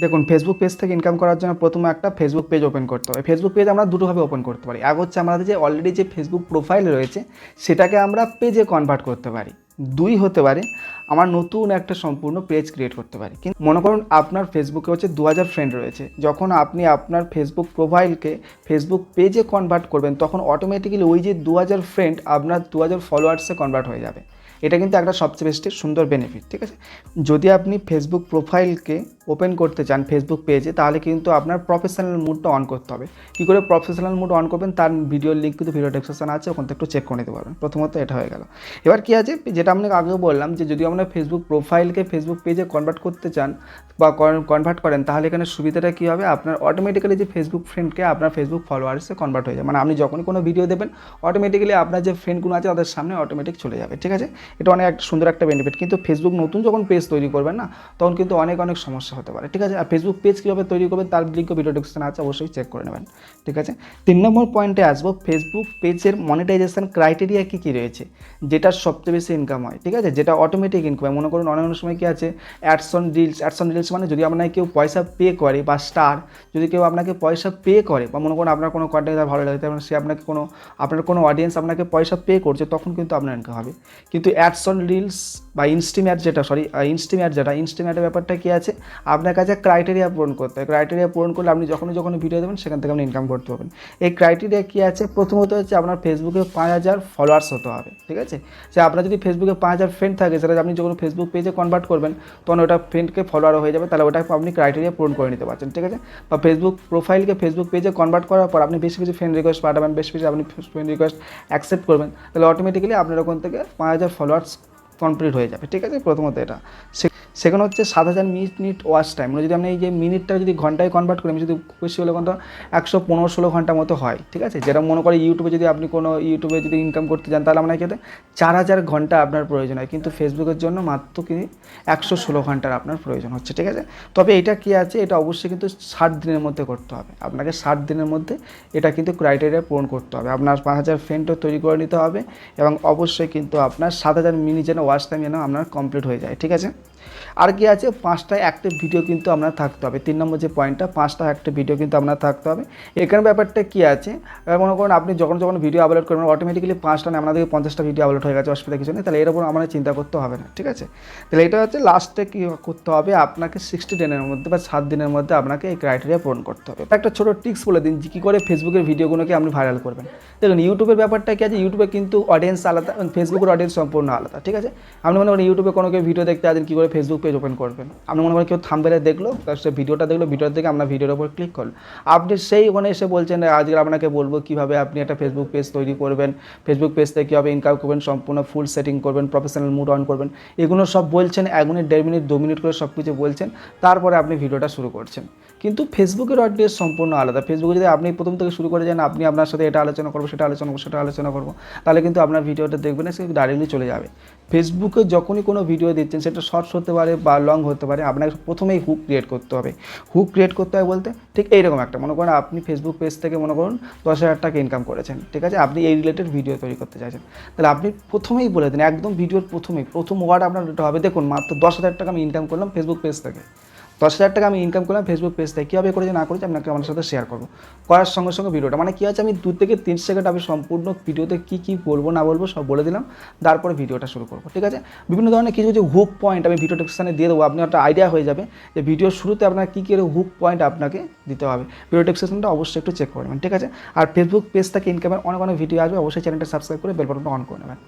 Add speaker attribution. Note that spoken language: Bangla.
Speaker 1: দেখুন ফেসবুক পেজ থেকে ইনকাম করার জন্য প্রথমে একটা ফেসবুক পেজ ওপেন করতে হবে। ফেসবুক পেজ আমরা দুটোভাবে ওপেন করতে পারি। এক হচ্ছে আমাদের যে অলরেডি যে ফেসবুক প্রোফাইল রয়েছে, সেটাকে আমরা পেজে কনভার্ট করতে পারি। দুই হতে পারে, আমার নতুন একটা সম্পূর্ণ পেজ ক্রিয়েট করতে পারি। কিন্তু মনে করুন, আপনার ফেসবুকে হচ্ছে দু হাজার ফ্রেন্ড রয়েছে। যখন আপনি আপনার ফেসবুক প্রোফাইলকে ফেসবুক পেজে কনভার্ট করবেন, তখন অটোমেটিক্যালি ওই যে দু হাজার ফ্রেন্ড আপনার দু হাজার ফলোয়ার্সে কনভার্ট হয়ে যাবে। এটা কিন্তু একটা সবচেয়ে বেশি সুন্দর বেনিফিট ঠিক আছে? যদি আপনি ফেসবুক প্রোফাইলকে ওপেন করতে চান ফেসবুক পেজে তাহলে কিন্তু আপনার প্রফেশনাল মুডটা অন করতে হবে। কী করে প্রফেশনাল মুড অন করবেন? তার ভিডিওর লিঙ্ক কিন্তু ভিডিও ডেসক্রিপশন আছে, ওখান থেকে একটু চেক করে নিতে পারবেন। প্রথমত এটা হয়ে গেল। এবার কী আছে? যেটা আপনাকে আগেও বললাম যে, যদি আপনার ফেসবুক প্রোফাইলকে ফেসবুক পেজে কনভার্ট করতে চান বা কনভার্ট করেন, তাহলে এখানে সুবিধাটা কী হবে? আপনার অটোমেটিক্যালি যে ফেসবুক ফ্রেন্ডকে আপনার ফেসবুক ফলোয়ার্সে কনভার্ট হয়ে যাবে। মানে আপনি যখনই কোনো ভিডিও দেবেন অটোমেটিক্যালি আপনার যে ফ্রেন্ডগুলো আছে, তাদের সামনে অটোমেটিক চলে যাবে, ঠিক আছে? এটা অনেক একটা সুন্দর একটা বেনিফিট কিন্তু ফেসবুক নতুন যখন পেজ তৈরি করবেন না, তখন কিন্তু অনেক অনেক সমস্যা হতে পারে, ঠিক আছে? আর ফেসবুক পেজ কীভাবে তৈরি করবেন, তার লিঙ্ক ভিডিও ডিসক্রিপশন আছে, অবশ্যই চেক করে নেবেন, ঠিক আছে? তিন নম্বর পয়েন্টে আসব ফেসবুক পেজের মনিটাইজেশন ক্রাইটেরিয়া কী কী রয়েছে? যেটা সবচেয়ে বেশি ইনকাম হয়, ঠিক আছে? যেটা অটোমেটিক ইনকাম হয়। মনে করুন, অনেক অনেক সময় কী আছে অ্যাডসন রিলস অ্যাডসন রিলস মানে যদি আপনাকে কেউ পয়সা পে করে বা স্টার যদি কেউ আপনাকে পয়সা পে করে বা মনে করুন আপনার কোনো কন্টেন্ট ভালো লাগে মানে সে আপনাকে কোনো, আপনার কোনো অডিয়েন্স আপনাকে পয়সা পে করছে, তখন কিন্তু আপনার ইনকাম হবে। কিন্তু অ্যাডসন রিলস বা ইনস্টিম্যাট যেটা সরি ইনস্টিম্যাট যেটা ইনস্টিম্যাটের ব্যাপারটা কী আছে? আপনার কাছে ক্রাইটেরিয়া পূরণ করতে হবে। ক্রাইটেরিয়া পূরণ করলে আপনি যখনই যখনই ভিডিও দেবেন, সেখান থেকে আপনি ইনকাম করতে পারবেন। এই ক্রাইটেরিয়া কী আছে? প্রথমত হচ্ছে আপনার ফেসবুকে পাঁচ হাজার ফলোয়ার্স হতে হবে, ঠিক আছে? যে আপনার যদি ফেসবুকে পাঁচ হাজার ফ্রেন্ড থাকে, সেটা আপনি যখন ফেসবুক পেজে কনভার্ট করবেন, তখন ওটা ফ্রেন্ডকে ফলোয়ার হয়ে যাবে, তাহলে ওটা আপনি ক্রাইটেরিয়া পূরণ করে নিতে পারছেন, ঠিক আছে? বা ফেসবুক প্রোফাইলকে ফেসবুক পেজে কনভার্ট করার পর আপনি বেশি কিছু ফ্রেন্ড রিকোয়েস্ট পাঠাবেন, বেশি কিছু আপনি ফ্রেন্ড রিকোয়েস্ট অ্যাকসেপ্ট করবেন, তাহলে অটোমেটিক্যালি আপনার ওখান থেকে পাঁচ হাজার ফলোয়ার্স কমপ্লিট হয়ে যাবে, ঠিক আছে? প্রথমত এটা। সেখানে হচ্ছে সাত হাজার মিনিট ওয়াচ টাইম মানে যদি আপনি এই যে মিনিটটা যদি ঘন্টায় কনভার্ট করেন যদি বেশি হলে ঘণ্টা একশো পনেরো ষোলো ঘণ্টা মতো হয়, ঠিক আছে? যেটা মনে করে ইউটিউবে যদি আপনি কোনো ইউটিউবে যদি ইনকাম করতে চান তাহলে আপনার ক্ষেত্রে চার হাজার ঘণ্টা আপনার প্রয়োজন হয়। কিন্তু ফেসবুকের জন্য মাত্র কি? একশো ষোলো ঘণ্টার আপনার প্রয়োজন হচ্ছে, ঠিক আছে? তবে এটা কি আছে? এটা অবশ্যই কিন্তু ষাট দিনের মধ্যে করতে হবে। আপনাকে ষাট দিনের মধ্যে এটা কিন্তু ক্রাইটেরিয়া পূরণ করতে হবে। আপনার পাঁচ হাজার ফ্রেন্ডও তৈরি করে নিতে হবে এবং অবশ্যই কিন্তু আপনার সাত হাজার মিনিট যেন ওয়াচ টাইম যেন আপনার কমপ্লিট হয়ে যায় ঠিক আছে? আর কি আছে? পাঁচটা একটা ভিডিও কিন্তু আপনার থাকতে হবে। তিন নম্বর যে পয়েন্টটা পাঁচটা একটা ভিডিও কিন্তু আপনার থাকতে হবে। এখানে ব্যাপারটা কি আছে? মনে করুন আপনি যখন যখন ভিডিও আপলোড করবেন অটোমেটিক্যালি পাঁচটা না আপনাদের পঞ্চাশটা ভিডিও আপলোড হয়ে গেছে, অসুবিধা কিছু নেই। তাহলে এর উপর আমাদের চিন্তা করতে হবে না, ঠিক আছে? তাহলে এটা হচ্ছে লাস্টে কী করতে হবে? আপনাকে সিক্সটি দিনের মধ্যে বা সাত দিনের মধ্যে আপনাকে এই ক্রাইটেরিয়া পূরণ করতে হবে। একটা ছোটো টিক্স বলে দিন, যে কী করে ফেসবুকের ভিডিওগুলোকে আপনি ভাইরাল করবেন। দেখুন ইউটিউবের ব্যাপারটা কি আছে? ইউটিউবে কিন্তু অডিয়েন্স আলাদা ফেসবুকের অডিয়েন্স সম্পূর্ণ আলাদা, ঠিক আছে? আপনি মনে করেন ইউটিউবে কোনো কেউ ভিডিও দেখতে আছেন কী করে ফেসবুক পেজ ওপেন করবেন। আপনি মনে করেন কেউ থামবেলে দেখল, তার সে ভিডিওটা দেখল ভিডিওটা থেকে আপনার ভিডিওর ওপর ক্লিক করল আপনি সেই ওখানে এসে বলছেন আজকে আপনাকে বলব কীভাবে আপনি একটা ফেসবুক পেজ তৈরি করবেন। ফেসবুক পেজ থেকে কীভাবে ইনকাম করবেন, সম্পূর্ণ ফুল সেটিং করবেন প্রফেশনাল মুড অন করবেন। এগুলো সব বলছেন, এক মিনিট, দেড় মিনিট, দু মিনিট করে সব কিছু বলছেন। তারপরে আপনি ভিডিওটা শুরু করছেন। কিন্তু ফেসবুকের অডিয়েন্স সম্পূর্ণ আলাদা। ফেসবুকে যদি আপনি প্রথম থেকে শুরু করে যান, আপনি আপনার সাথে এটা আলোচনা করব, সেটা আলোচনা করব, সেটা আলোচনা করব, তাহলে কিন্তু আপনার ভিডিওটা দেখবেন, সে ডাইরেক্টলি চলে যাবে। ফেসবুকে যখনই কোনো ভিডিও দিচ্ছেন, সেটা শর্টস হতে পারে বা লং হতে পারে, আপনাকে প্রথমেই হুক ক্রিয়েট করতে হবে। হুক ক্রিয়েট করতে হয় বলতে, ঠিক এইরকম একটা, মনে করেন আপনি ফেসবুক পেজ থেকে মনে করুন দশ হাজার টাকা ইনকাম করেছেন, ঠিক আছে? আপনি এই রিলেটেড ভিডিও তৈরি করতে চাইছেন। তাহলে আপনি প্রথমেই বলে দিন, একদম ভিডিওর প্রথমেই, প্রথম ওয়ার্ড আপনার হবে, দেখুন মাত্র দশ হাজার টাকা আমি ইনকাম করলাম ফেসবুক পেজ থেকে। দশ হাজার টাকা আমি ইনকাম করলাম ফেসবুক পেজ থেকে। কীভাবে করেছি, না করেছি, আপনাকে আমার সাথে শেয়ার করব। করার সঙ্গে সঙ্গে ভিডিওটা মানে কী আছে আমি দু থেকে তিন সেকেন্ড আমি সম্পূর্ণ ভিডিওতে কী কী বলব, না বলব, সব বলে দিলাম। তারপরে ভিডিওটা শুরু করব, ঠিক আছে? বিভিন্ন ধরনের কিছু কিছু হুক পয়েন্ট আমি ভিডিও ডেসক্রিপশানে দিয়ে দেবো। আপনার একটা আইডিয়া হয়ে যাবে যে ভিডিওর শুরুতে আপনার কী কী হুক পয়েন্ট আপনাকে দিতে হবে। ভিডিও ডেসক্রিপশনটা অবশ্যই একটু চেক করবেন ঠিক আছে? আর ফেসবুক পেজ থেকে ইনকামের অনেক অনেক ভিডিও আসবে। অবশ্যই চ্যানেলটা সাবস্ক্রাইব করে বেল বাটনটা অন করে নেবেন।